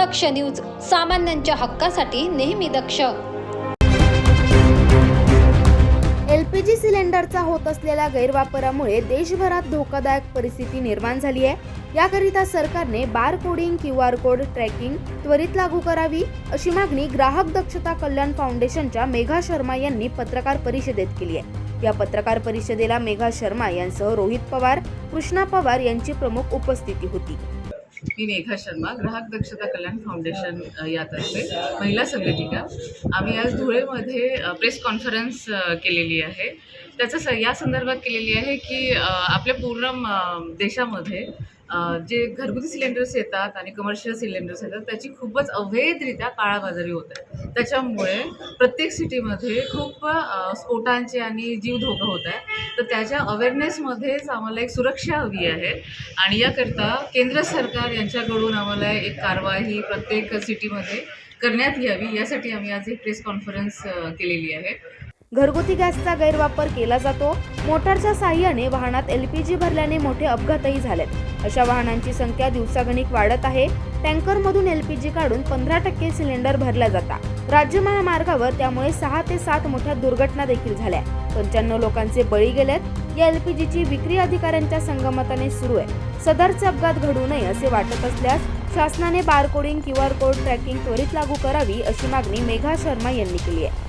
दक्ष news सामान्यांच्या हक्कासाठी नेहमी दक्ष. एलपीजी सिलेंडरचा होत असलेल्या गैरवापरामुळे देशभरात धोकादायक परिस्थिती निर्माण झाली आहे. याकरिता सरकारने bar coding Q R code tracking त्वरित लागू करावी अशी मागणी ग्राहक दक्षता कल्याण फाउंडेशनच्या मेघा शर्मा यांनी पत्रकार परिषदेत केली आहे. या पत्रकार परिषदेला मेघा शर्मा यांसह रोहित पवार कृष्णा पवार यांची प्रमुख उपस्थिती होती. मी मेघा शर्मा ग्राहक दक्षता कल्याण फाउंडेशन यातर्फे महिला संघटिका. आम्ही आज धुळेमध्ये प्रेस कॉन्फरन्स केलेली आहे. त्याचं स या संदर्भात केलेली आहे की आपल्या पूर्ण देशामध्ये जे घरगुती सिलेंडर्स येतात आणि कमर्शियल सिलेंडर्स येतात त्याची खूपच अवैधरित्या काळाबाजारी होत आहे. त्याच्यामुळे प्रत्येक सिटीमध्ये खूप स्फोटांचे आणि जीव धोका होत आहे. तर त्याच्या अवेअरनेसमध्येच आम्हाला एक सुरक्षा हवी आहे. आणि याकरता केंद्र सरकार यांच्याकडून आम्हाला एक कारवाई प्रत्येक सिटीमध्ये करण्यात यावी यासाठी आम्ही आज एक प्रेस कॉन्फरन्स केलेली आहे. घरगुती गॅसचा गैरवापर केला जातो. मोटारच्या साह्याने वाहनात एलपीजी भरल्याने मोठे अपघातही झालेत. अशा वाहनांची संख्या दिवसागणिक वाढत आहे. टँकरमधून एलपीजी काढून पंधरा टक्के सिलेंडर भरल्या जातात. राज्य महामार्गावर त्यामुळे सहा ते सात मोठ्या दुर्घटना देखील झाल्या. पंच्याण्णव लोकांचे बळी गेलेत. या एलपीजीची विक्री अधिकाऱ्यांच्या संगमताने सुरू आहे. सदरचे अपघात घडू नये असे वाटत असल्यास शासनाने barcoding Q R code tracking त्वरित लागू करावी अशी मागणी मेघा शर्मा यांनी केली आहे.